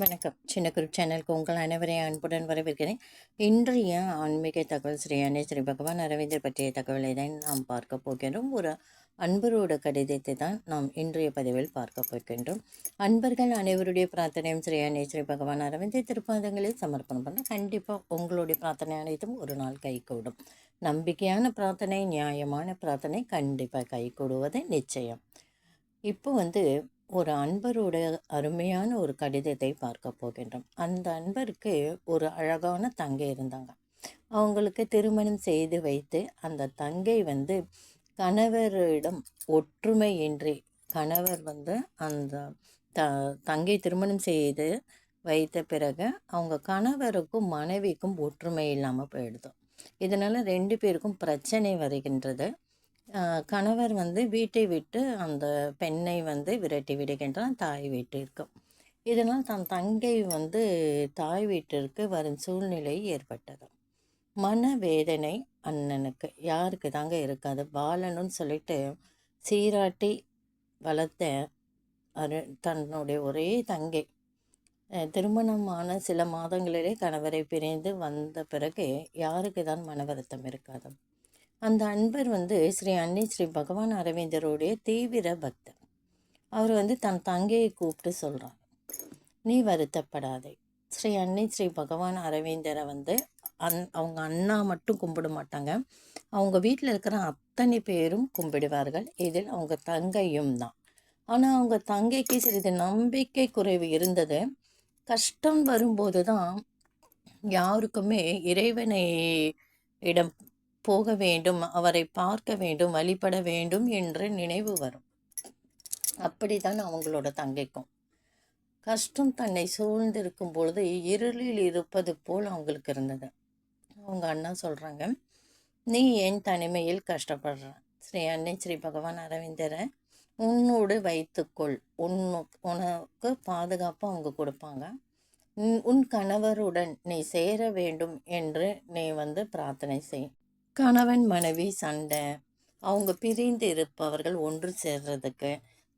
வணக்கம். சின்ன குரூப் சேனலுக்கு உங்கள் அனைவரையும் அன்புடன் வரவேற்கிறேன். இன்றைய ஆன்மீக தகவல் ஸ்ரீ அன்னை ஸ்ரீ பகவான் அரவிந்தர் பற்றிய தகவலை தான் நாம் பார்க்க போகின்றோம். ஒரு அன்பரோட கடிதத்தை தான் நாம் இன்றைய பதிவில் பார்க்க போகின்றோம். அன்பர்கள் அனைவருடைய பிரார்த்தனையும் ஸ்ரீ அன்னை ஸ்ரீ பகவான் அரவிந்தர் திருப்பாதங்களில் சமர்ப்பணம் பண்ண கண்டிப்பாக உங்களுடைய பிரார்த்தனை அனைத்தும் ஒரு நாள் கைகூடும். நம்பிக்கையான பிரார்த்தனை நியாயமான பிரார்த்தனை கண்டிப்பாக கைகூடுவது நிச்சயம். இப்போ வந்து ஒரு அன்பரோட அருமையான ஒரு கடிதத்தை பார்க்க போகின்றோம். அந்த அன்பருக்கு ஒரு அழகான தங்கை இருந்தாங்க. அவங்களுக்கு திருமணம் செய்து வைத்து அந்த தங்கை வந்து கணவரிடம் ஒற்றுமையின்றி கணவர் வந்து அந்த த தங்கை திருமணம் செய்து வைத்த பிறகு அவங்க கணவருக்கும் மனைவிக்கும் ஒற்றுமை இல்லாமல் போயிடுது. இதனால் ரெண்டு பேருக்கும் பிரச்சனை வருகின்றது. கணவர் வந்து வீட்டை விட்டு அந்த பெண்ணை வந்து விரட்டி விடுகின்றான் தாய் வீட்டிற்கு. இதனால் தன் தங்கை வந்து தாய் வீட்டிற்கு வரும் சூழ்நிலை ஏற்பட்டது. மன வேதனை அண்ணனுக்கு. யாருக்கு தாங்க இருக்காது. பாலனுன்னு சொல்லிட்டு சீராட்டி வளர்த்த அரு தன்னுடைய ஒரே தங்கை. திருமணமான சில மாதங்களிலே கணவரை பிரிந்து வந்த பிறகு யாருக்கு தான் மன வருத்தம் இருக்காது? அந்த அன்பர் வந்து ஸ்ரீ அன்னை ஸ்ரீ பகவான் அரவிந்தருடைய தீவிர பக்தர். அவர் வந்து தன் தங்கையை கூப்பிட்டு சொல்கிறார் நீ வருத்தப்படாதே. ஸ்ரீ அன்னை ஸ்ரீ பகவான் அரவிந்தரை வந்து அந் அவங்க அண்ணா மட்டும் கும்பிட மாட்டாங்க. அவங்க வீட்டில் இருக்கிற அத்தனை பேரும் கும்பிடுவார்கள். இதில் அவங்க தங்கையும் தான். ஆனால் அவங்க தங்கைக்கு சிறிது நம்பிக்கை குறைவு இருந்தது. கஷ்டம் வரும்போது தான் யாருக்குமே இறைவனை இடம் போக வேண்டும் அவரை பார்க்க வேண்டும் வழிபட வேண்டும் என்று நினைவு வரும். அப்படித்தான் அவங்களோட தங்கைக்கும். கஷ்டம் தன்னை சூழ்ந்திருக்கும் பொழுது இருளில் இருப்பது போல் அவங்களுக்கு இருந்தது. அவங்க அண்ணா சொல்கிறாங்க நீ என் தனிமையில் கஷ்டப்படுற. ஸ்ரீ அன்னை ஸ்ரீ பகவான் அரவிந்தரை உன்னோடு வைத்துக்கொள். உன்னு உனக்கு பாதுகாப்பு அவங்க கொடுப்பாங்க. உன் கணவருடன் நீ சேர வேண்டும் என்று நீ வந்து பிரார்த்தனை செய். கணவன் மனைவி சண்டை. அவங்க பிரிந்து இருப்பவர்கள் ஒன்று சேர்றதுக்கு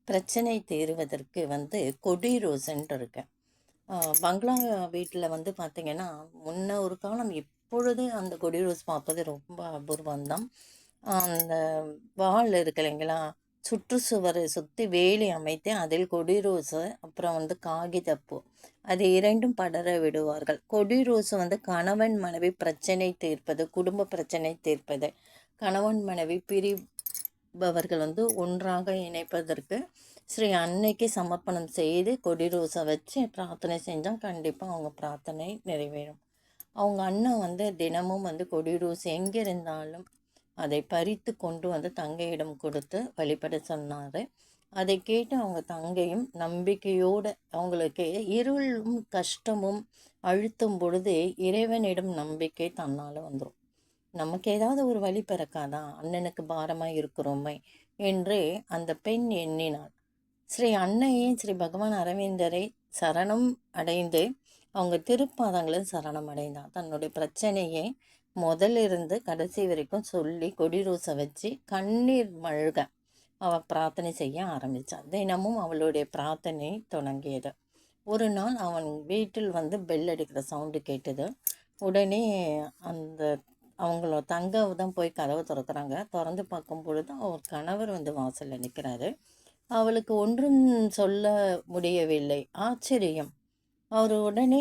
பிரச்சனை தீர்வதற்கு வந்து கொடி ரோஸ்ன்ட்டு இருக்கு. பங்களா வீட்டில் வந்து பார்த்திங்கன்னா முன்ன ஒரு காலம் இப்பொழுது அந்த கொடி ரோஸ் பார்ப்பது ரொம்ப அபூர்வம்தான். அந்த வால் இருக்கு இல்லைங்களா சுற்றுச்சுவரை சுற்றி வேலி அமைத்து அதில் கொடி ரோஸு அப்புறம் வந்து காகிதப்பூ அது இரண்டும் படர விடுவார்கள். கொடி ரோஸு வந்து கணவன் மனைவி பிரச்சனை தீர்ப்பது குடும்ப பிரச்சனை தீர்ப்பது. கணவன் மனைவி பிரிபவர்கள் வந்து ஒன்றாக இணைப்பதற்கு ஸ்ரீ அன்னைக்கு சமர்ப்பணம் செய்து கொடி ரோஸை வச்சு பிரார்த்தனை செஞ்சால் கண்டிப்பாக அவங்க பிரார்த்தனை நிறைவேறும். அவங்க அண்ணன் வந்து தினமும் வந்து கொடி ரோஸ் எங்கே இருந்தாலும் அதை பறித்து கொண்டு வந்து தங்கையிடம் கொடுத்து வழிபட சொன்னார். அதை கேட்டு அவங்க தங்கையும் நம்பிக்கையோடு அவங்களுக்கு இருளும் கஷ்டமும் அழுத்தும் பொழுது இறைவனிடம் நம்பிக்கை தன்னால் வந்துடும் நமக்கு ஏதாவது ஒரு வழி பிறக்காதா? அண்ணனுக்கு பாரமாக இருக்கிறோமே என்று அந்த பெண் எண்ணினாள். ஸ்ரீ அன்னையே ஸ்ரீ பகவான் அரவிந்தரை சரணம் அடைந்து அவங்க திருப்பாதங்களை சரணம் அடைந்தான் தன்னுடைய பிரச்சனையை முதலிருந்து கடைசி வரைக்கும் சொல்லி கொடி ரோஸை வச்சு கண்ணீர் மழுக அவள் பிரார்த்தனை செய்ய ஆரம்பித்தான் தினமும் அவளுடைய பிரார்த்தனை தொடங்கியது. ஒரு நாள் அவன் வீட்டில் வந்து பெல் அடிக்கிற சவுண்டு கேட்டது. உடனே அந்த அவங்கள தங்க தான் போய் கதவை திறக்கிறாங்க. திறந்து பார்க்கும் பொழுது அவர் கணவர் வந்து வாசலில் நிற்கிறாரு அவளுக்கு ஒன்றும் சொல்ல முடியவில்லை. ஆச்சரியம். அவர் உடனே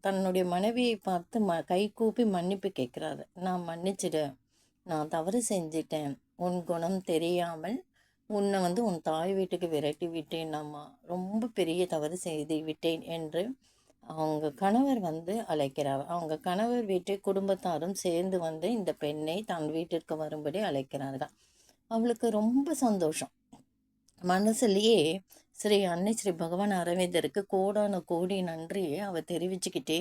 தன்னுடைய மனைவியை பார்த்து ம கை கூப்பி மன்னிப்பு கேட்குறாரு. நான் மன்னிச்சிடு நான் தவறு செஞ்சிட்டேன். உன் குணம் தெரியாமல் உன்னை வந்து உன் தாய் வீட்டுக்கு விரட்டி விட்டேன் நம்ம ரொம்ப பெரிய தவறு செய்து விட்டேன் என்று அவங்க கணவர் வந்து அழைக்கிறார். அவங்க கணவர் வீட்டை குடும்பத்தாரும் சேர்ந்து வந்து இந்த பெண்ணை தன் வீட்டிற்கு வரும்படி அழைக்கிறார்கள். அவளுக்கு ரொம்ப சந்தோஷம். மனசுலேயே ஸ்ரீ அன்னை ஸ்ரீ பகவான் அரவிந்தருக்கு கோடான கோடி நன்றியை அவள் தெரிவிச்சுக்கிட்டே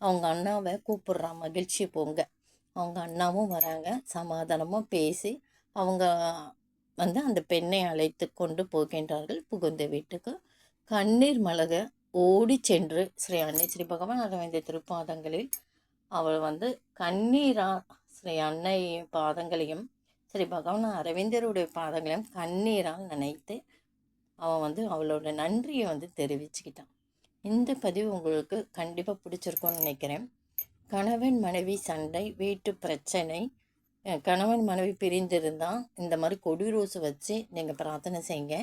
அவங்க அண்ணாவை கூப்பிடுறான் மகிழ்ச்சி போங்க. அவங்க அண்ணாவும் வராங்க. சமாதானமாக பேசி அவங்க வந்து அந்த பெண்ணை அழைத்து கொண்டு போகின்றார்கள். புகுந்த வீட்டுக்கு கண்ணீர் மலக ஓடி சென்று ஸ்ரீ அன்னை ஸ்ரீ பகவான் அரவிந்த திருப்பாதங்களில் அவள் வந்து கண்ணீரா ஸ்ரீ அன்னை பாதங்களையும் சரி பகவான் அரவிந்தருடைய பாதங்களையும் கண்ணீரால் நினைத்து அவன் வந்து அவளோட நன்றியை வந்து தெரிவிச்சுக்கிட்டான். இந்த பதிவு உங்களுக்கு கண்டிப்பாக பிடிச்சிருக்கும்னு நினைக்கிறேன். கணவன் மனைவி சண்டை வீட்டு பிரச்சனை கணவன் மனைவி பிரிந்திருந்தால் இந்த மாதிரி கொடி ரோஸ் வச்சு நீங்கள் பிரார்த்தனை செய்யுங்க.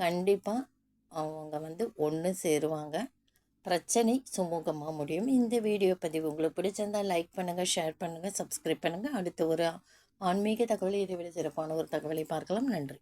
கண்டிப்பாக அவங்க வந்து ஒன்று சேருவாங்க. பிரச்சனை சுமூகமாக முடியும். இந்த வீடியோ பதிவு உங்களுக்கு பிடிச்சிருந்தால் லைக் பண்ணுங்கள் ஷேர் பண்ணுங்கள் சப்ஸ்கிரைப் பண்ணுங்கள் அடுத்து ஒரு ஆன்மீக தகவலை இதை விட சிறப்பான ஒரு தகவலை பார்க்கலாம். நன்றி.